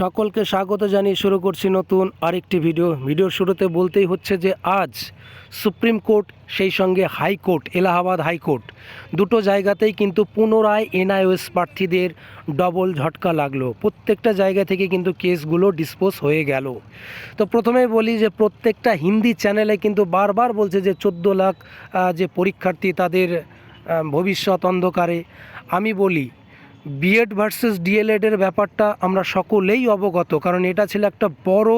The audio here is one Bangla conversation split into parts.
সকলকে স্বাগত জানিয়ে শুরু করছি নতুন আরেকটি ভিডিও। ভিডিওর শুরুতে বলতেই হচ্ছে যে আজ সুপ্রিম কোর্ট, সেই সঙ্গে হাইকোর্ট, এলাহাবাদ হাইকোর্ট, দুটো জায়গাতেই কিন্তু পুনরায় এনআইওএস প্রার্থীদের ডবল ঝটকা লাগল। প্রত্যেকটা জায়গা থেকে কিন্তু কেসগুলো ডিসপোজ হয়ে গেল। তো প্রথমেই বলি যে প্রত্যেকটা হিন্দি চ্যানেলে কিন্তু বারবার বলছে যে চোদ্দ লাখ যে পরীক্ষার্থী তাদের ভবিষ্যৎ অন্ধকারে। আমি বলি বিএড ভার্সেস ডিএলএডের ব্যাপারটা আমরা সকলেই অবগত, কারণ এটা ছিল একটা বড়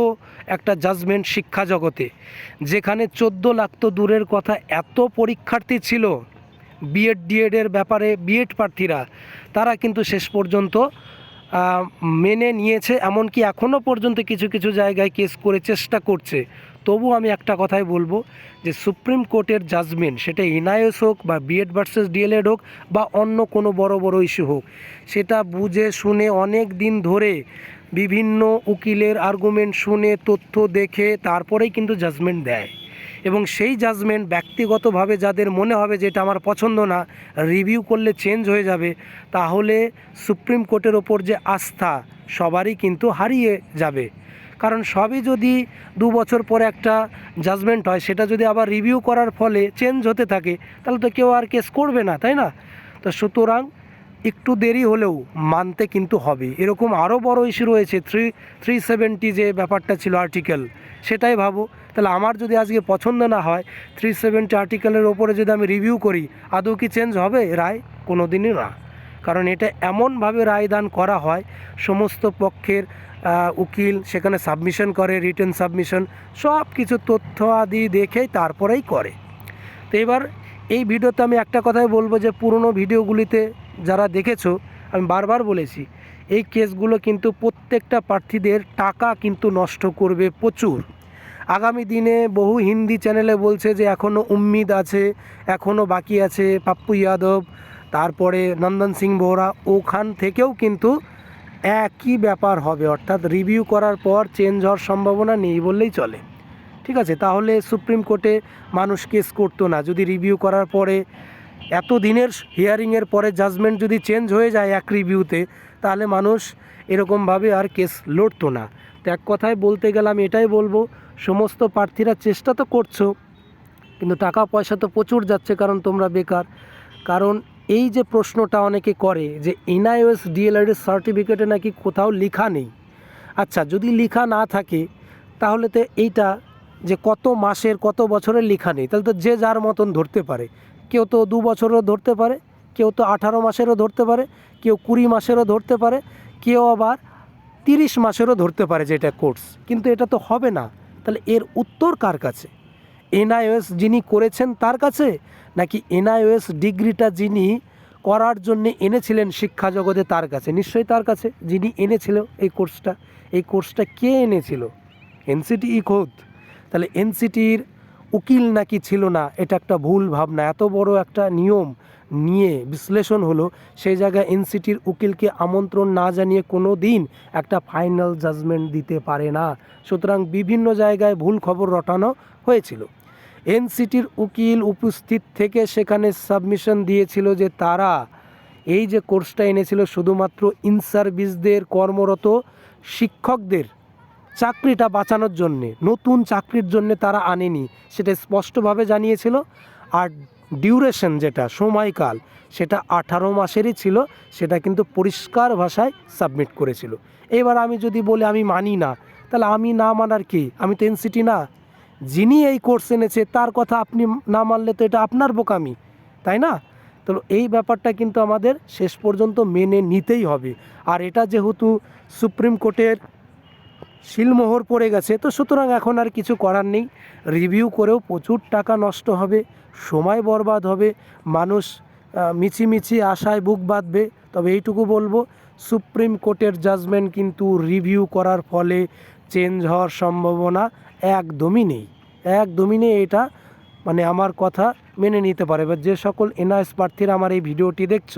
একটা জাজমেন্ট শিক্ষা জগতে। যেখানে চোদ্দ লাখ তো দূরের কথা, এত পরীক্ষার্থী ছিল বিএড ডিএড এর ব্যাপারে বিএড প্রার্থীরা। তারা কিন্তু শেষ পর্যন্ত মেনে নিয়েছে, এমনকি এখনও পর্যন্ত কিছু কিছু জায়গায় কেস করে চেষ্টা করছে। তবু আমি একটা কথাই বলব যে, সুপ্রিম কোর্টের জাজমেন্ট সেটা এনআইএস হোক বা বিএড ভার্সেস ডিএলএড হোক বা অন্য কোনো বড় বড় ইস্যু হোক, সেটা বুঝে শুনে অনেক দিন ধরে বিভিন্ন উকিলের আর্গুমেন্ট শুনে, তথ্য দেখে, তারপরেই কিন্তু জাজমেন্ট দেয়। এবং সেই জাজমেন্ট ব্যক্তিগতভাবে যাদের মনে হবে যে এটা আমার পছন্দ না রিভিউ করলে চেঞ্জ হয়ে যাবে, তাহলে সুপ্রিম কোর্টের ওপর যে আস্থা, সবারই কিন্তু হারিয়ে যাবে। কারণ সবই যদি দু বছর পরে একটা জাজমেন্ট হয়, সেটা যদি আবার রিভিউ করার ফলে চেঞ্জ হতে থাকে, তাহলে তো কেউ আর কেস করবে না, তাই না? তো সুতরাং একটু দেরি হলেও মানতে কিন্তু হবে। এরকম আরও বড় ইস্যু রয়েছে থ্রি থ্রি সেভেন্টি যে ব্যাপারটা ছিল আর্টিকেল সেটাই ভাবো। তাহলে আমার যদি আজকে পছন্দ না হয় থ্রি সেভেন্টি আর্টিকেলের ওপরে যদি আমি রিভিউ করি, আদৌ কি চেঞ্জ হবে রায়? কোনো দিনই না। কারণ এটা এমনভাবে রায়দান করা হয়, সমস্ত পক্ষের উকিল, সেখানে সাবমিশন করে রিটার্ন সাবমিশন সব কিছু তথ্য আদি দেখেই তারপরেই করে। তো এবার এই ভিডিওতে আমি একটা কথাই বলব যে, পুরনো ভিডিওগুলিতে যারা দেখেছ, আমি বারবার বলেছি, এই কেসগুলো কিন্তু প্রত্যেকটা প্রার্থীদের টাকা কিন্তু নষ্ট করবে প্রচুর। আগামী দিনে বহু হিন্দি চ্যানেলে বলছে যে এখনও উম্মিদ আছে এখনও বাকি আছে পাপ্পু যাদব তারপরে নন্দন সিং বোহরা ওখান থেকেও কিন্তু একই ব্যাপার হবে, অর্থাৎ রিভিউ করার পর চেঞ্জ হওয়ার সম্ভাবনা নেই বললেই চলে। ঠিক আছে, তাহলে সুপ্রিম কোর্টে মানুষ কেস করতো না, যদি রিভিউ করার পরে এত দিনের হিয়ারিংয়ের পরে জাজমেন্ট যদি চেঞ্জ হয়ে যায় এক রিভিউতে তাহলে মানুষ এরকমভাবে আর কেস লড়তো না। তো এক কথায় বলতে গেলে আমি এটাই বলব, সমস্ত প্রার্থীরা চেষ্টা তো করছ, কিন্তু টাকা পয়সা তো প্রচুর যাচ্ছে কারণ তোমরা বেকার। কারণ এই যে প্রশ্নটা অনেকে করে যে এনআইওএস এর সার্টিফিকেটে নাকি কোথাও লেখা নেই। আচ্ছা যদি লেখা না থাকে, তাহলে তো এইটা যে কত মাসের, কত বছরের লেখা নেই। তাহলে তো যে যার মতন ধরতে পারে। কেউ তো দু বছরও ধরতে পারে, কেউ তো আঠারো মাসেরও ধরতে পারে, কেউ কুড়ি মাসেরও ধরতে পারে, কেউ আবার তিরিশ মাসেরও ধরতে পারে যে এটা কোর্স। কিন্তু এটা তো হবে না। তাহলে এর উত্তর কার কাছে? এনআইওএস যিনি করেছেন তার কাছে? নাকি এনআইওএস ডিগ্রিটা যিনি করার জন্য এনেছিলেন শিক্ষা জগতে তার কাছে? নিশ্চয়ই তার কাছে, যিনি এনেছিল এই কোর্সটা। এই কোর্সটা কে এনেছিল? এনসিটি খোদ। তাহলে এনসিটির উকিল নাকি ছিল না? এটা একটা ভুল ভাবনা। এত বড় একটা নিয়ম নিয়ে বিশ্লেষণ হলো, সেই জায়গায় এনসিটির উকিলকে আমন্ত্রণ না জানিয়ে কোনো দিন একটা ফাইনাল জাজমেন্ট দিতে পারে না। সুতরাং বিভিন্ন জায়গায় ভুল খবর রটানো হয়েছিল। এনসিটির উকিল উপস্থিত থেকে সেখানে সাবমিশন দিয়েছিল যে তারা এই যে কোর্সটা এনেছিল, শুধুমাত্র ইন সার্ভিসদের কর্মরত শিক্ষকদের চাকরিটা বাঁচানোর জন্যে, নতুন চাকরির জন্য তারা আনেনি, সেটা স্পষ্টভাবে জানিয়েছিল। আর ডিউরেশন যেটা, সময়কাল, সেটা আঠারো মাসেরই ছিল, সেটা কিন্তু পরিষ্কার ভাষায় সাবমিট করেছিল। এবার আমি যদি বলি আমি মানি না, তাহলে আমি না মানার কি? আমি তো এনসিটি না। যিনি এই কোর্স এনেছে, তার কথা আপনি না মানলে তো এটা আপনার বোকামি, তাই না? তো এই ব্যাপারটা কিন্তু আমাদের শেষ পর্যন্ত মেনে নিতেই হবে। আর এটা যেহেতু সুপ্রিম কোর্টের শিলমোহর পড়ে গেছে। তো সুতরাং এখন আর কিছু করার নেই। রিভিউ করেও প্রচুর টাকা নষ্ট হবে, সময় বরবাদ হবে, মানুষ মিছিমিছি আশায় বুক বাঁধবে। তবে এইটুকু বলব, সুপ্রিম কোর্টের জাজমেন্ট কিন্তু রিভিউ করার ফলে চেঞ্জ হওয়ার সম্ভাবনা একদমই নেই। একদমই নেই এটা মানে আমার কথা মেনে নিতে পারে। এবার যে সকল এনআইএস প্রার্থীরা আমার এই ভিডিওটি দেখছ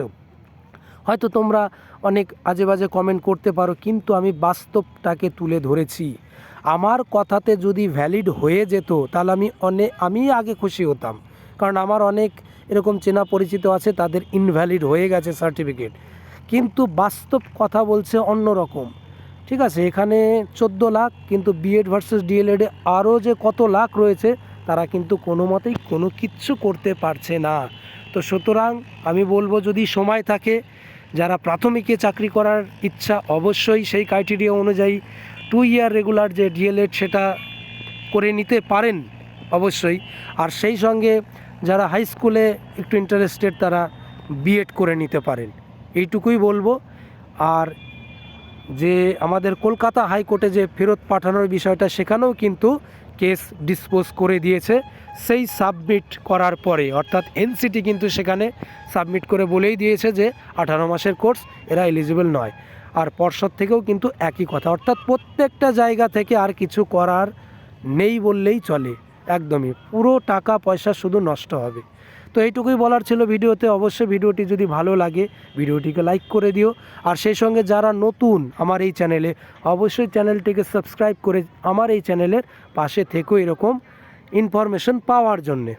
হয়তো তোমরা অনেক আজে বাজে কমেন্ট করতে পারো, কিন্তু আমি বাস্তবটাকে তুলে ধরেছি। আমার কথাতে যদি ভ্যালিড হয়ে যেত, তাহলে আমি অনেক আমি আগে খুশি হতাম। কারণ আমার অনেক এরকম চেনা পরিচিত আছে, তাদের ইনভ্যালিড হয়ে গেছে সার্টিফিকেট কিন্তু বাস্তব কথা বলছে অন্য রকম। ঠিক আছে, এখানে চোদ্দ লাখ, কিন্তু বিএড ভার্সেস ডিএলএডে আরও যে কত লাখ রয়েছে, তারা কিন্তু কোনো মতেই কোনো কিচ্ছু করতে পারছে না। তো সুতরাং আমি বলব, যদি সময় থাকে যারা প্রাথমিকে চাকরি করার ইচ্ছা অবশ্যই সেই ক্রাইটেরিয়া অনুযায়ী টু ইয়ার রেগুলার যে ডিএলএড সেটা করে নিতে পারেন অবশ্যই। আর সেই সঙ্গে যারা হাই স্কুলে একটু ইন্টারেস্টেড তারা বিএড করে নিতে পারেন। এইটুকুই বলব। আর যে আমাদের কলকাতা হাইকোর্টে যে ফেরত পাঠানোর বিষয়টা সেখানেও কিন্তু কেস ডিসপোজ করে দিয়েছে, সেই সাবমিট করার পরে, অর্থাৎ এনসিটি কিন্তু সেখানে সাবমিট করে বলেই দিয়েছে যে আঠারো মাসের কোর্স, এরা এলিজিবল নয়। আর পর্ষদ থেকেও কিন্তু একই কথা, অর্থাৎ প্রত্যেকটা জায়গা থেকে আর কিছু করার নেই বললেই চলে, একদমই। পুরো টাকা পয়সা শুধু নষ্ট হবে। তো এইটুকুই বলার ছিল ভিডিওতে। অবশ্যই ভিডিওটি যদি ভালো লাগে, ভিডিওটিকে লাইক করে দিও। আর সেই সঙ্গে যারা নতুন আমার এই চ্যানেলে, অবশ্যই চ্যানেলটিকে সাবস্ক্রাইব করে আমার এই চ্যানেলের পাশে থেকেও এরকম ইনফরমেশন পাওয়ার জন্যে।